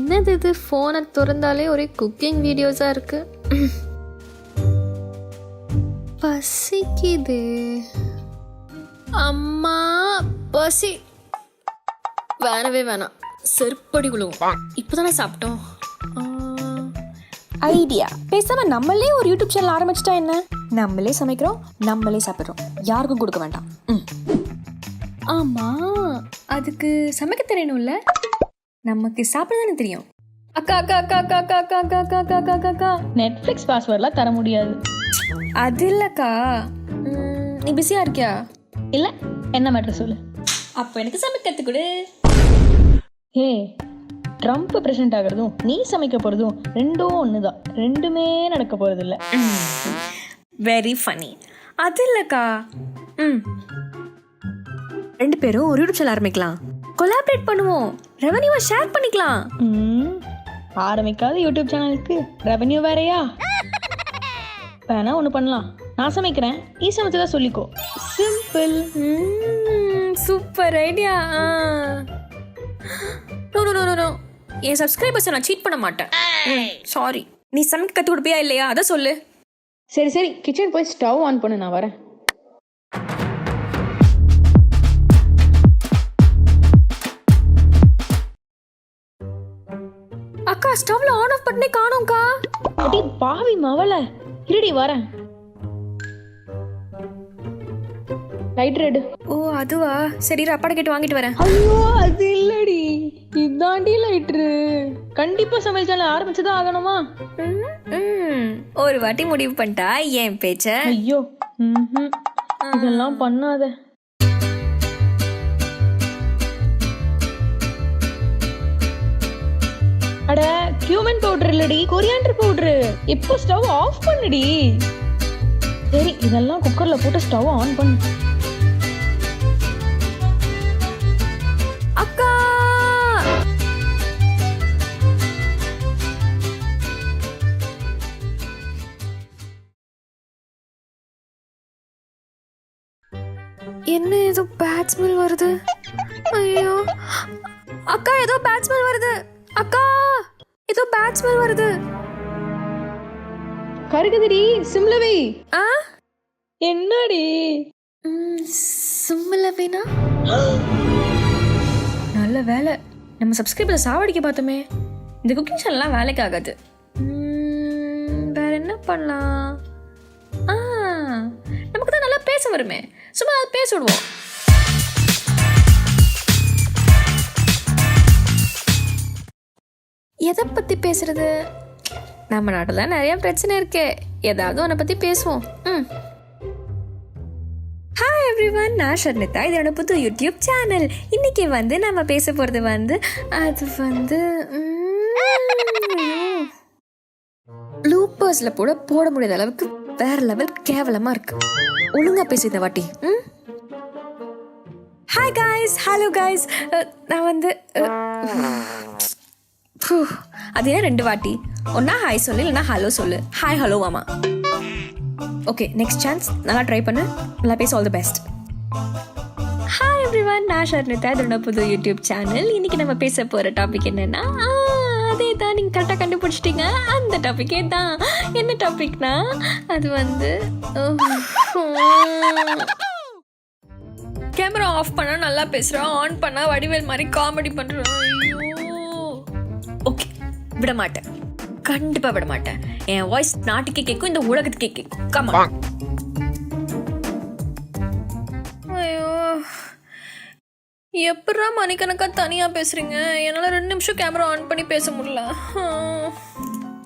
என்னது இது? ஃபோனை திறந்தாலே ஒரே குக்கிங் வீடியோஸாக இருக்கு. பசிக்குது. அம்மா பசி. வேணவே வேணாம். செருப்படி விழுவும் இப்போதானே சாப்பிட்டோம். ஐடியா பேசாம நம்மளே ஒரு யூடியூப் சேனல் ஆரம்பிச்சிட்டா என்ன? நம்மளே சமைக்கிறோம் நம்மளே சாப்பிட்றோம். யாருக்கும் கொடுக்க வேண்டாம். ஆமா அதுக்கு சமைக்க தெரியணும்ல? நமக்கு சாப்பிட தானே தெரியும் அக்கா அக்கா அக்கா அக்கா அக்கா அக்கா அக்கா அக்கா அக்கா அக்கா அக்கா அக்கா நெட்ஃப்ளிக்ஸ் பாஸ்வேர்ட்லாம் தர முடியாது அது இல்லக்கா ம், நீ பிஸியா இருக்கியா இல்லை என்ன மேட்ரு சொல்லு அப்போ எனக்கு சமைக்க கற்றுக் கொடு ஹே ட்ரம்ப் பிரசிடென்ட் ஆகிறதும் நீ சமைக்க போகிறதும் ரெண்டும் ஒன்று தான் ரெண்டுமே நடக்க போகிறதில்ல வெரி ஃபனி அது இல்லக்கா ம் ரெண்டு பேரும் ஒரு யூடியூப் சேனல் ஆரம்பிக்கலாம் கொலாபரேட் பண்ணுவோம். ரெவன்யூவை ஷேர் பண்ணிக்கலாம். ம். ஆரம்பிக்காத யூடியூப் சேனலுக்கு ரெவன்யூ வேறையா? வேணா ஒன்று பண்ணலாம். நான் சமைக்கிறேன். நீ சமைச்சதா சொல்லிக்கோ. Simple super idea. No no no no என் சப்ஸ்கிரைபர்ஸை நான் சீட் பண்ண மாட்டேன். சாரி நீ சமைக்க கற்றுக் கொடுப்பியா இல்லையா? அதை சொல்லு. சரி சரி. கிச்சன் போய் ஸ்டவ் ஆன் பண்ணு. நான் வரேன். அக்கா ஸ்டவ்ல ஆன் ஆஃப் பண்ணே காணோம்க்கா. அடி பாவி மவள. இருடி வரேன். லைட் ரெடு ஓ அதுவா? சரி இரு, அப்பாட்ட கேட்டு வாங்கிட்டு வரேன். ஐயோ அது இல்லடி. இதாண்டி லைட்ரு கண்டிப்பா சமையல் சேனல் ஆரம்பிச்சுதான் ஆகணுமா. ஒரு வாட்டி முடிவு பண்ணிட்டா என் பேச்ச? ஐயோ. இதெல்லாம் பண்ணாத. கியூமன் பவுடர் இல்லடி கொரியாண்டர் பவுடர் இப்போ ஸ்டவ் ஆஃப் பண்ணுடி? சரி இதெல்லாம் குக்கர்ல போட்டு ஸ்டவ் ஆன் பண்ணு. அக்கா! என்ன ஏதோ பேட்ஸ்மெல் வருது? ஐயோ! அக்கா ஏதோ பேட்ஸ்மெல் வருது. அக்கா! பேட் ஸ்மெல் வருது. கருகுதுடி சிம்லவி. ஆ? என்னடி? சும்மல வேணா நல்ல வேலை. நம்ம சப்ஸ்கிரைபர் சாவடிக்க பார்த்தோமே. இந்த குக்கிங் சேனல்லாம் வேலைக்கு ஆகாது. வேற என்ன பண்ணலாம்? ஆ நமக்கு தான் நல்லா பேச வருமே. சும்மா பேச விடுவோம். எதை பற்றி பேசுறது? நம்ம நாட்டில் நிறைய பிரச்சனை இருக்கே. ஏதாவது ஒன்றை பற்றி பேசுவோம். ம். ஹாய் எவ்ரிவன் நான் ஷர்னிதா இது என்னோட புது யூடியூப் சேனல். இன்னைக்கு வந்து நம்ம பேச போகிறது வந்து அது வந்து லூப்பர்ஸில் கூட போட முடியாத அளவுக்கு வேற லெவல் கேவலமாக இருக்கு. ஒழுங்கா பேசு இந்த வாட்டி. ம். ஹாய் காய்ஸ் ஹலோ காய்ஸ் நான் வந்து அது ஏன் ரெண்டு வாட்டி ஒன்னா ஹாய் சொல்லு இல்லைன்னா ஹலோ சொல்லு ஹாய் ஹலோ மாமா ஓகே நெக்ஸ்ட் சான்ஸ் நல்லா ட்ரை பண்ணு நல்லா பேச all the best hi everyone நான் ஷர்னிதா இதோட புது யூடியூப் சேனல் இன்னைக்கு நம்ம பேச போகிற டாபிக் என்னன்னா அதே தான் நீங்கள் கரெக்டாக கண்டுபிடிச்சிட்டிங்க அந்த டாப்பிக்கே தான் என்ன டாபிக்னா அது வந்து கேமரா ஆஃப் பண்ணால் நல்லா பேசுகிறோம் ஆன் பண்ணால் வடிவேல் மாதிரி காமெடி பண்ணுறோம் ஐயோ விட மாட்டேன் கண்டிப்பா விட மாட்டேன் என் வாய்ஸ் நாட்டுக்கே கேட்கும் இந்த உலகத்துக்கே கேட்கும் கமா ஐயோ. எப்படா மணிக்கணக்கா தனியா பேசுறீங்க? என்னால ரெண்டு நிமிஷம் கேமரா ஆன் பண்ணி பேச முடியல.